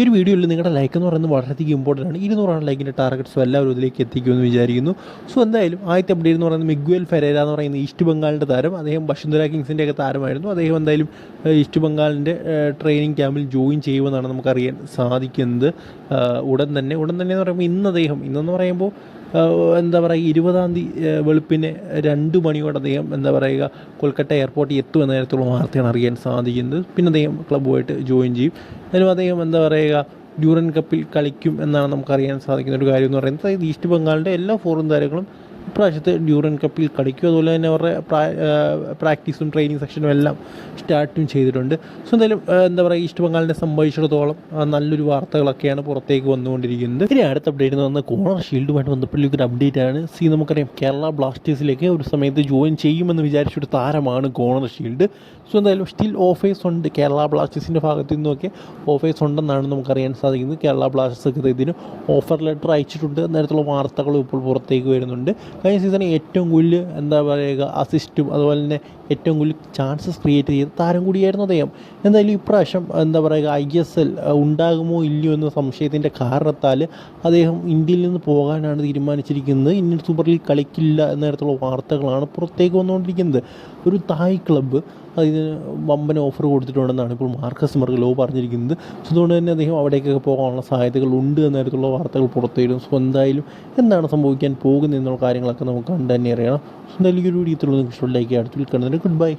ഈ ഒരു വീഡിയോയിൽ നിങ്ങളുടെ ലൈക്ക് എന്ന് പറയുന്നത് വളരെയധികം ഇമ്പോർട്ടന്റ് ആണ്. ഇരുന്നൂറാണ് ലൈക്കിന്റെ ടാർഗറ്റ്സ് എല്ലാവരും ഇതിലേക്ക് എത്തിക്കുമെന്ന് വിചാരിക്കുന്നു. സോ എന്തായാലും ആദ്യത്തെ അപ്ഡേറ്റ് എന്ന് പറയുന്നത് മിഗ്വൽ ഫെരേര എന്ന് പറയുന്ന ഈസ്റ്റ് ബംഗാളിന്റെ താരം. അദ്ദേഹം വശുന്ധര കിങ്സിന്റെ ഒക്കെ താരമായിരുന്നു. അദ്ദേഹം എന്തായാലും ഈസ്റ്റ് ബംഗാളിന്റെ ട്രെയിനിങ് ക്യാമ്പിൽ ജോയിൻ ചെയ്യുമെന്നാണ് നമുക്കറിയാൻ സാധിക്കുന്നത്. ഉടൻ തന്നെ. ഉടൻ തന്നെ എന്ന് പറയുമ്പോൾ ഇന്ന് അദ്ദേഹം ഇന്നെന്ന് പറയുമ്പോൾ എന്താ പറയുക ഇരുപതാം തീയതി വെളുപ്പിന് രണ്ട് മണിയോടെ അദ്ദേഹം എന്താ പറയുക കൊൽക്കത്ത എയർപോർട്ടിൽ എത്തുമെന്ന നേരത്തുള്ള വാർത്തയാണ് അറിയാൻ സാധിക്കുന്നത്. പിന്നെ അദ്ദേഹം ക്ലബ്ബുമായിട്ട് ജോയിൻ ചെയ്യും. അതിനും അദ്ദേഹം എന്താ പറയുക ഡ്യൂറൻ കപ്പിൽ കളിക്കും എന്നാണ് നമുക്കറിയാൻ സാധിക്കുന്ന ഒരു കാര്യം എന്ന് പറയുന്നത് ഈസ്റ്റ് ബംഗാളിന്റെ എല്ലാ ഫോറിൻ താരങ്ങളും ഇപ്രാവശ്യത്തെ ഡ്യൂറൻ കപ്പിൽ കളിക്കും. അതുപോലെ തന്നെ അവരുടെ പ്രാ- പ്രാക്ടീസും ട്രെയിനിങ് സെക്ഷനും എല്ലാം സ്റ്റാർട്ടും ചെയ്തിട്ടുണ്ട്. സോ എന്തായാലും എന്താ പറയുക ഈസ്റ്റ് ബംഗാളിനെ സംബന്ധിച്ചിടത്തോളം നല്ലൊരു വാർത്തകളൊക്കെയാണ് പുറത്തേക്ക് വന്നുകൊണ്ടിരിക്കുന്നത്. ഇനി അടുത്ത അപ്ഡേറ്റ് എന്ന് പറഞ്ഞാൽ കോണർ ഷീൽഡുമായിട്ട് ബന്ധപ്പെട്ടുള്ള ഒരു അപ്ഡേറ്റ് ആണ്. സി നമുക്കറിയാം കേരള ബ്ലാസ്റ്റേഴ്സിലേക്ക് ഒരു സമയത്ത് ജോയിൻ ചെയ്യുമെന്ന് വിചാരിച്ചൊരു താരമാണ് കോണർ ഷീൽഡ് സോ എന്തായാലും സ്റ്റിൽ ഓഫേഴ്സ് ഉണ്ട്. കേരള ബ്ലാസ്റ്റേഴ്സിന്റെ ഭാഗത്തു നിന്നൊക്കെ ഓഫേഴ്സ് ഉണ്ടെന്നാണ് നമുക്കറിയാൻ സാധിക്കുന്നത്. കേരള ബ്ലാസ്റ്റേഴ്സ് ഇതിന് ഓഫർ ലെറ്റർ അയച്ചിട്ടുണ്ട്. നേരത്തുള്ള വാർത്തകളും ഇപ്പോൾ പുറത്തേക്ക് വരുന്നുണ്ട്. കഴിഞ്ഞ സീസണിൽ ഏറ്റവും കൂടുതൽ എന്താ പറയുക അസിസ്റ്റും അതുപോലെ തന്നെ ഏറ്റവും കൂടുതൽ ചാൻസസ് ക്രിയേറ്റ് ചെയ്ത താരം കൂടിയായിരുന്നു അദ്ദേഹം. എന്തായാലും ഇപ്രാവശ്യം എന്താ പറയുക ഐ എസ് എൽ ഉണ്ടാകുമോ ഇല്ലയോ എന്ന സംശയത്തിന്റെ കാരണത്താൽ അദ്ദേഹം ഇന്ത്യയിൽ നിന്ന് പോകാനാണ് തീരുമാനിച്ചിരിക്കുന്നത്. ഇന്ത്യൻ സൂപ്പർ ലീഗ് കളിക്കില്ല എന്ന തരത്തിലുള്ള വാർത്തകളാണ് പുറത്തേക്ക് വന്നുകൊണ്ടിരിക്കുന്നത്. ഒരു തായ് ക്ലബ്ബ് അതിന് വമ്പൻ ഓഫർ കൊടുത്തിട്ടുണ്ടെന്നാണ് ഇപ്പോൾ മാർക്കസ് മെർഗലോ പറഞ്ഞിരിക്കുന്നത്. സോ അതുകൊണ്ട് തന്നെ അദ്ദേഹം അവിടേക്കൊക്കെ പോകാനുള്ള സാധ്യതകൾ ഉണ്ട് എന്ന തരത്തിലുള്ള വാർത്തകൾ പുറത്തു വരും സോ എന്തായാലും എന്താണ് സംഭവിക്കാൻ പോകുന്നത് എന്നുള്ള കാര്യങ്ങളൊക്കെ നമുക്ക് കണ്ടു തന്നെ അറിയണം. സോ എന്തായാലും ഈ ഒരു വീഡിയോ നിങ്ങൾക്ക് ഇഷ്ടമുള്ള ലൈക്ക് അടുത്തിൽ കണ്ടതിന് ഗുഡ് ബൈ